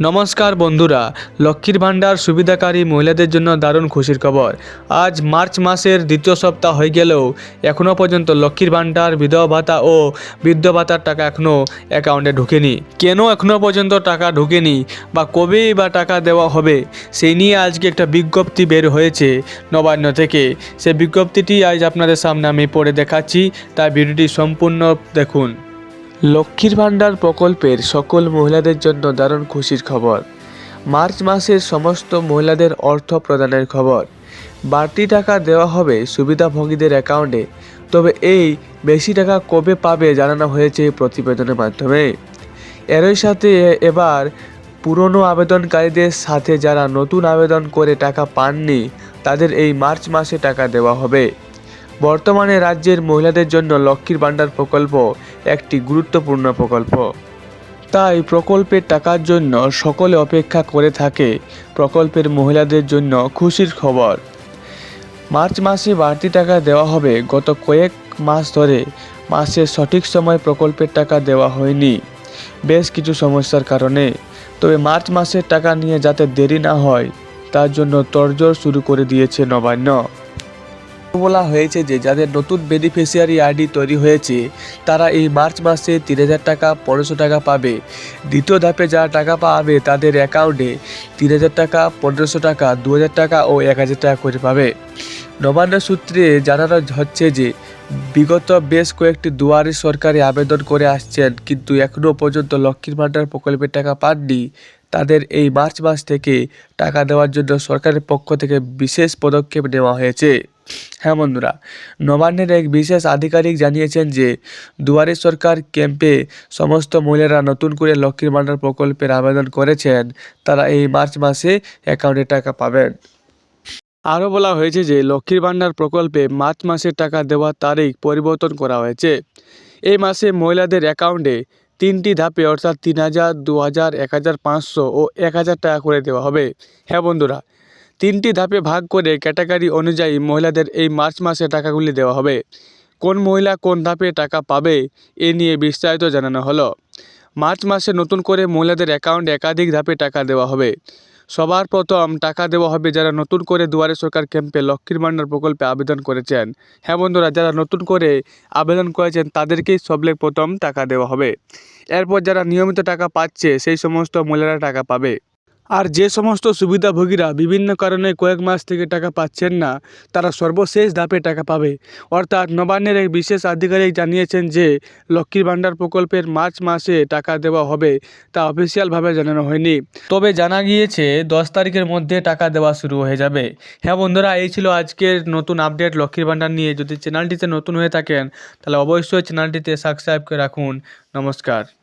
নমস্কার বন্ধুরা, লক্ষ্মীর ভাণ্ডার সুবিধাকারী মহিলাদের জন্য দারুণ খুশির খবর। আজ মার্চ মাসের দ্বিতীয় সপ্তাহ হয়ে গেলেও এখনও পর্যন্ত লক্ষ্মীর ভাণ্ডার, বিধবা ভাতা ও বৃদ্ধ ভাতার টাকা এখনও অ্যাকাউন্টে ঢুকেনি। কেন এখনও পর্যন্ত টাকা ঢুকেনি বা কবেই বা টাকা দেওয়া হবে, সেই নিয়ে আজকে একটা বিজ্ঞপ্তি বের হয়েছে নবান্ন থেকে। সেই বিজ্ঞপ্তিটি আজ আপনাদের সামনে আমি পড়ে দেখাচ্ছি, তাই ভিডিওটি সম্পূর্ণ দেখুন। লক্ষ্মীর ভাণ্ডার প্রকল্পের সকল মহিলাদের জন্য দারুণ খুশির খবর। মার্চ মাসের সমস্ত মহিলাদের অর্থ প্রদানের খবর। বাড়তি টাকা দেওয়া হবে সুবিধাভোগীদের অ্যাকাউন্টে, তবে এই বেশি টাকা কবে পাবে জানানো হয়েছে প্রতিবেদনের মাধ্যমে। এরই সাথে এবার পুরনো আবেদনকারীদের সাথে যারা নতুন আবেদন করে টাকা পাননি, তাদের এই মার্চ মাসে টাকা দেওয়া হবে। বর্তমানে রাজ্যের মহিলাদের জন্য লক্ষ্মীর ভাণ্ডার প্রকল্প একটি গুরুত্বপূর্ণ প্রকল্প। তাই প্রকল্পের টাকার জন্য সকলে অপেক্ষা করে থাকে প্রকল্পের মহিলাদের জন্য খুশির খবর। মার্চ মাসে বাড়তি টাকা দেওয়া হবে। গত কয়েক মাস ধরে মাসের সঠিক সময় প্রকল্পের টাকা দেওয়া হয়নি। বেশ কিছু সমস্যার কারণে। তবে মার্চ মাসের টাকা নিয়ে যাতে দেরি না হয়, তার জন্য তরজোর শুরু করে দিয়েছে নবান্ন। বলা হয়েছে যে যাদের নতুন বেনিফিশিয়ারি আইডি তৈরি হয়েছে, তারা এই মার্চ মাসে তিন হাজার টাকা, পনেরোশো টাকা পাবে। দ্বিতীয় ধাপে যারা টাকা পাবে, তাদের অ্যাকাউন্টে তিন হাজার টাকা, পনেরোশো টাকা, দু হাজার টাকা ও এক হাজার টাকা করে পাবে। নবান্ন সূত্রে জানানো হচ্ছে যে, বিগত বেশ কয়েকটি দুয়ারে সরকারি আবেদন করে আসছেন, কিন্তু এখনও পর্যন্ত লক্ষ্মীর ভাণ্ডার প্রকল্পের টাকা পাননি। তাদের এই মার্চ মাস থেকে টাকা দেওয়ার জন্য সরকারের পক্ষ থেকে বিশেষ পদক্ষেপ নেওয়া হয়েছে। হ্যাঁ বন্ধুরা, নবান্নের এক বিশেষ আধিকারিক জানিয়েছেন যে, দুয়ারে সরকার ক্যাম্পে সমস্ত মহিলারা নতুন করে লক্ষ্মীর ভাণ্ডার প্রকল্পের আবেদন করেছেন। তারা এই মার্চ মাসে অ্যাকাউন্টে টাকা পাবেন। আরও বলা হয়েছে যে, লক্ষ্মীর ভাণ্ডার প্রকল্পে মার্চ মাসের টাকা দেওয়ার তারিখ পরিবর্তন করা হয়েছে। এই মাসে মহিলাদের অ্যাকাউন্টে তিনটি ধাপে অর্থাৎ তিন হাজার, দু হাজার, এক হাজার, পাঁচশো ও এক হাজার টাকা করে দেওয়া হবে। হ্যাঁ বন্ধুরা, তিনটি ধাপে ভাগ করে ক্যাটাগরি অনুযায়ী মহিলাদের এই মার্চ মাসে টাকাগুলি দেওয়া হবে। কোন মহিলা কোন ধাপে টাকা পাবে, এ নিয়ে বিস্তারিত জানানো হলো। মার্চ মাসে নতুন করে মহিলাদের অ্যাকাউন্ট একাধিক ধাপে টাকা দেওয়া হবে। সবার প্রথম টাকা দেওয়া হবে যারা নতুন করে দুয়ারে সরকার ক্যাম্পে লক্ষ্মীর ভাণ্ডার প্রকল্পে আবেদন করেছেন। হ্যাঁ বন্ধুরা, যারা নতুন করে আবেদন করেছেন, তাদেরকেই সবলে প্রথম টাকা দেওয়া হবে। এরপর যারা নিয়মিত টাকা পাচ্ছে, সেই সমস্ত মহিলারা টাকা পাবে। আর যে সমস্ত সুবিধাভোগীরা বিভিন্ন কারণে কয়েক মাস থেকে টাকা পাচ্ছেন না, তারা সর্বশেষ ধাপে টাকা পাবে। অর্থাৎ নবান্নের এক বিশেষ আধিকারিক জানিয়েছেন যে, লক্ষ্মীর ভাণ্ডার প্রকল্পের মার্চ মাসে টাকা দেওয়া হবে তা অফিসিয়ালভাবে জানানো হয়নি। তবে জানা গিয়েছে, দশ তারিখের মধ্যে টাকা দেওয়া শুরু হয়ে যাবে। হ্যাঁ বন্ধুরা, এই ছিল আজকের নতুন আপডেট লক্ষ্মীর ভাণ্ডার নিয়ে। যদি চ্যানেলটিতে নতুন হয়ে থাকেন, তাহলে অবশ্যই চ্যানেলটিতে সাবস্ক্রাইব করে রাখুন। নমস্কার।